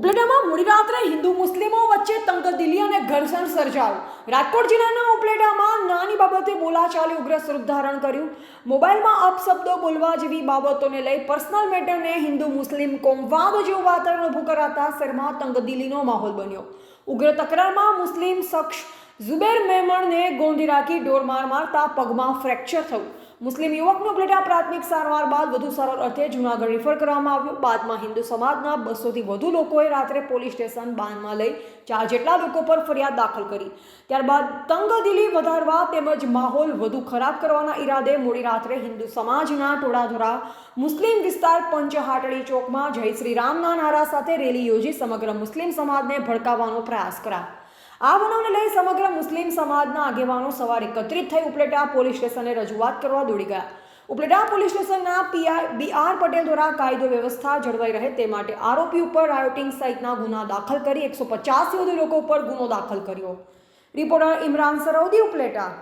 ઉપલેટામાં મોડી રાત્રે હિન્દુ મુસ્લિમો વચ્ચે તંગદિલી અને ઘર્ષણ સર્જાયું. રાજકોટ જિલ્લાના ઉપલેટામાં નાની બાબતે બોલાચાલી ઉગ્ર સ્વરૂપ ધારણ કર્યું. મોબાઈલમાં અપશબ્દો બોલવા જેવી બાબતોને લઈ પર્સનલ મેટરને હિન્દુ મુસ્લિમ કોમવાદ જેવું વાતાવરણ ઊભું કરાતા શહેરમાં તંગદિલીનો માહોલ બન્યો. ઉગ્ર તકરારમાં મુસ્લિમ શખ્સ ઝુબેર મેમણને ગોંધી રાખી માર મારતા પગમાં ફ્રેક્ચર થયું. મુસ્લિમ યુવકનો ઉપલેટા પ્રાથમિક સારવાર બાદ વધુ સારવાર અર્થે જૂનાગઢ રિફર કરવામાં આવ્યો. બાદમાં હિન્દુ સમાજના બસોથી વધુ લોકોએ રાત્રે પોલીસ સ્ટેશન બાનમાં લઈ ચાર જેટલા લોકો પર ફરિયાદ દાખલ કરી. ત્યારબાદ તંગદિલી વધારવા તેમજ માહોલ વધુ ખરાબ કરવાના ઈરાદે મોડી રાત્રે હિન્દુ સમાજના ટોળાધોરા મુસ્લિમ વિસ્તાર પંચહાટડી ચોકમાં જય શ્રી રામના નારા સાથે રેલી યોજી સમગ્ર મુસ્લિમ સમાજને ભડકાવવાનો પ્રયાસ કરાયો. આ બનાવને લઈ સમગ્ર મુસ્લિમ સમાજના આગેવાનો સવારે એકત્રિત થઈ ઉપલેટા પોલીસ સ્ટેશને રજૂઆત કરવા દોડી ગયા. ઉપલેટા પોલીસ સ્ટેશનના પીઆઈ બી આર પટેલ દ્વારા કાયદો વ્યવસ્થા જળવાઈ રહે તે માટે આરોપી ઉપર રાયોટિંગ સહિતના ગુના દાખલ કરી એકસો પચાસથી વધુ લોકો ઉપર ગુનો દાખલ કર્યો. રિપોર્ટર ઇમરાન સરોદી ઉપલેટા.